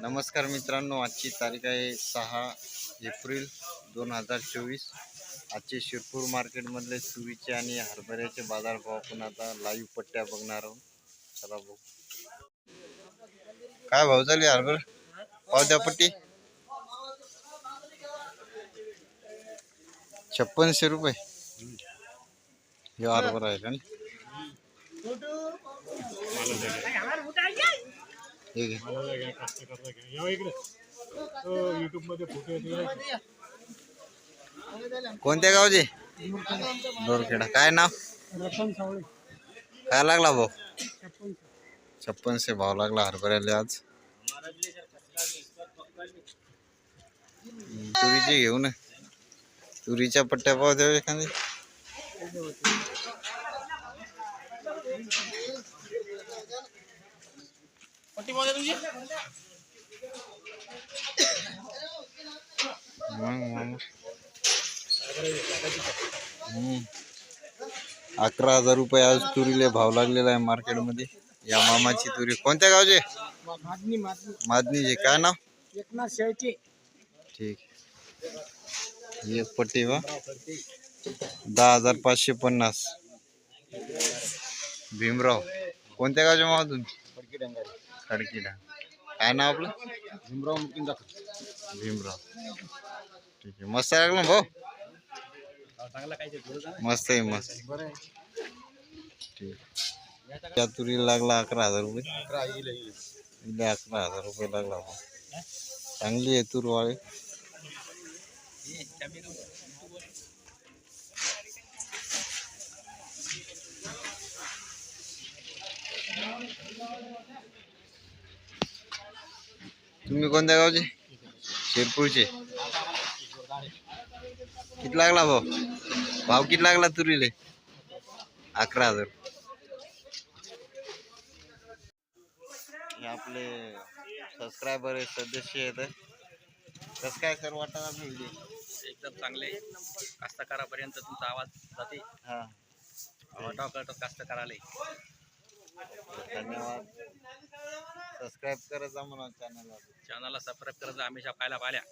नमस्कार मित्रांनो आजची तारीख आहे सहा एप्रिल दोन हजार चोवीस. आजचे शिरपूर मार्केटमधले तुरीचे आणि हरभऱ्याचे बाजारभाव आपण आता लाईव्ह पट्ट्या बघणार आहोत. चला बघू. काय भाव झाले हरभर? पाव द्या पट्टी. छप्पनशे रुपये. हे हरभरा आहे का हे। फ़ोटो येते कोणत्या गावचे दोरखेडा. काय नाव? काय लागला भाऊ? छप्पनशे भाव लागला हरभऱ्याला आज. तुरीचे घेऊ ना तुरीच्या पट्ट्या पाव द्यावे एखादी. हम्म. अकरा हज़ार रुपये आज तुरीले भाव लागलेला आहे मार्केटमध्ये. या मामाची तुरी. कोणत्या गावचे? मादनीचे काय नाव? एकनाथ शेळके. ठीक. एक पट्टी वा दहा हज़ार पाचशे पन्नास. भीमराव. कोणत्या गावचे मामा तुम्ही? खडकीला काय नाव आपलं? भीमराव मुकिंद भीमराव. ठीक आहे. मस्त आहे लागलं ना भाऊ? मस्त आहे मस्त. ठीक त्या तुरीला लागला अकरा हज़ार रुपये. इले अकरा हज़ार रुपये लागला भाऊ. चांगली आहे तूर वाळे. तुम्ही कोणत्या गावचे? शिरपूरचे. किती लागला भाऊ? भाव किती लागला तुरीले? अकरा हजार. हे आपले सबस्क्रायबर सदस्य आहेत. कसं काय सर वाटत आपली व्हिडिओ एकदम चांगले. कास्तकारापर्यंत तुमचा आवाज जाते. हा. वाटाव करतात कास्तकाराले. धन्यवाद. सबस्क्राईब करत जा म्हणा चॅनलला चॅनलला सबस्क्राईब करायचं हमेशा पाहायला पाहिल्या.